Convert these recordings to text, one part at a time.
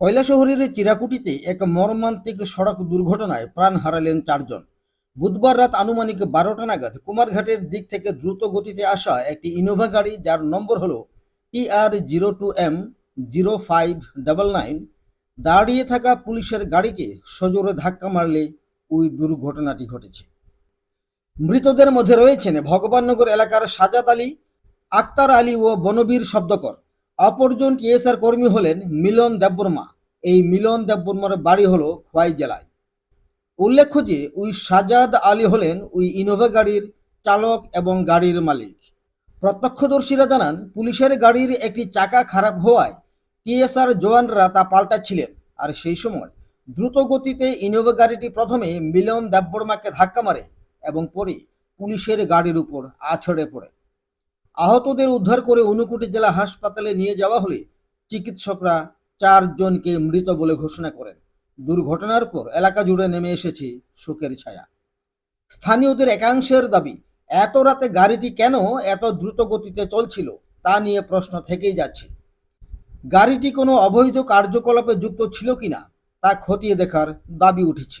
কৈলাসহরের চিরাকুটিতে এক মর্মান্তিক সড়ক দুর্ঘটনায় প্রাণ হারালেন চারজন। বুধবার রাত আনুমানিক বারোটা নাগাদ কুমারঘাটের দিক থেকে দ্রুত গতিতে আসা একটি ইনোভা গাড়ি, যার নম্বর হল T R zero two M zero five double nine, দাঁড়িয়ে থাকা পুলিশের গাড়িকে সজোরে ধাক্কা মারলে ওই দুর্ঘটনাটি ঘটেছে। মৃতদের মধ্যে রয়েছেন ভগবাননগর এলাকার সাজাদ আলী, আক্তার আলী ও বনবীর শব্দকর। অপরজন টিএসআর কর্মী হলেন মিলন দেববর্মা। এই মিলন দেববর্মার বাড়ি হলো খোয়াই জেলায়। উল্লেখ্য যে ওই সাজাদ আলী হলেন ওই ইনোভা গাড়ির চালক এবং গাড়ির মালিক। প্রত্যক্ষদর্শীরা জানান, পুলিশের গাড়ির একটি চাকা খারাপ হওয়ায় টিএসআর জওয়ানরা তা পাল্টাচ্ছিলেন আর সেই সময় দ্রুত গতিতে ইনোভা গাড়িটি প্রথমে মিলন দেববর্মাকে ধাক্কা মারে এবং পরে পুলিশের গাড়ির উপর আছড়ে পড়ে। আহতদের উদ্ধার করে ঊনকোটি জেলা হাসপাতালে নিয়ে যাওয়া হলে চিকিৎসকরা চারজনকে মৃত বলে ঘোষণা করেন। দুর্ঘটনার পর এলাকা জুড়ে নেমে এসেছে শোকের ছায়া। স্থানীয়দের একাংশের দাবি, এত রাতে গাড়িটি কেন এত দ্রুত গতিতে চলছিল? তা নিয়ে প্রশ্ন থেকেই যাচ্ছে। গাড়িটি কোনো অবৈধ কার্যকলাপে যুক্ত ছিল কিনা তা খতিয়ে দেখার দাবি উঠেছে।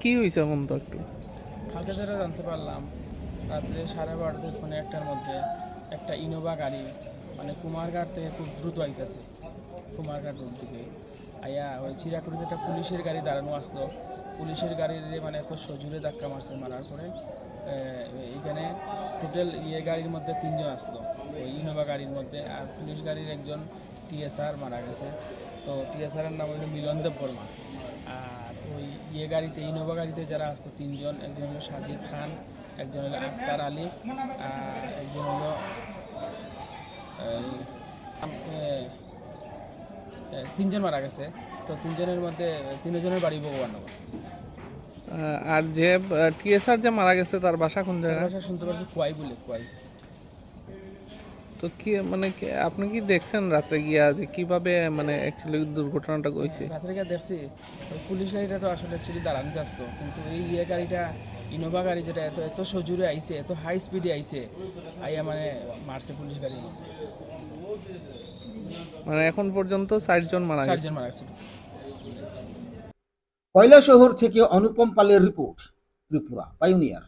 কি হয়েছে এখন তো একটু? কালকে যেটা জানতে পারলাম, রাত্রে সাড়ে বারোটা মানে একটার মধ্যে একটা ইনোভা গাড়ি মানে কুমারঘাট থেকে খুব দ্রুত আইতেছে। কুমারঘাট রোড দিকে। আইয়া ওই চিরাকুড়িতে একটা পুলিশের গাড়ি দাঁড়ানো আসলো। পুলিশের গাড়ির মানে এত সজুরে ধাক্কা মারছে মারার পরে এখানে টোটাল ইয়ে গাড়ির মধ্যে তিনজন আসলো, ওই ইনোভা গাড়ির মধ্যে। আর পুলিশ গাড়ির একজন টিএসআর মারা গেছে। তো টিএসআরের নাম হলো মিলন দেব বর্মা। আর ওই ইয়ে গাড়িতে ইনোভা গাড়িতে যারা আসতো তিনজন একজন হলো সাজিদ খান একজন হলো আক্তার আলী আর একজন হলো তিনজন মারা গেছে। তো তিনজনের মধ্যে তিনজনের বাড়ি ভগবাননগর আহ, আর যে টিএসআর যে মারা গেছে তার বাসা কোন জায়গায়? ভাষা শুনতে পাচ্ছি কোয়াই বলে কোয়াই। তো কি মানে আপনি কি দেখছেন রাত্রে গিয়া যে কীভাবে মানে অ্যাকচুয়ালি দুর্ঘটনাটা হয়েছে? রাত্রে গিয়ে দেখছি পুলিশ গাড়িটা তো আসলে অ্যাকচুয়ালি দাঁড়ানো আসতো কিন্তু এই ইয়ে গাড়িটা ইনোভা গাড়ি যেটা এত এত সজুরে আইছে এত হাই স্পিডে আইছে আইয়া মানে মারছে পুলিশ গাড়ি। মানে এখন পর্যন্ত চারজন মারা গেছে। চারজন মারা গেছে। কয়লা শহর থেকে অনুপম পালের রিপোর্ট ত্রিপুরা পাইওনিয়ার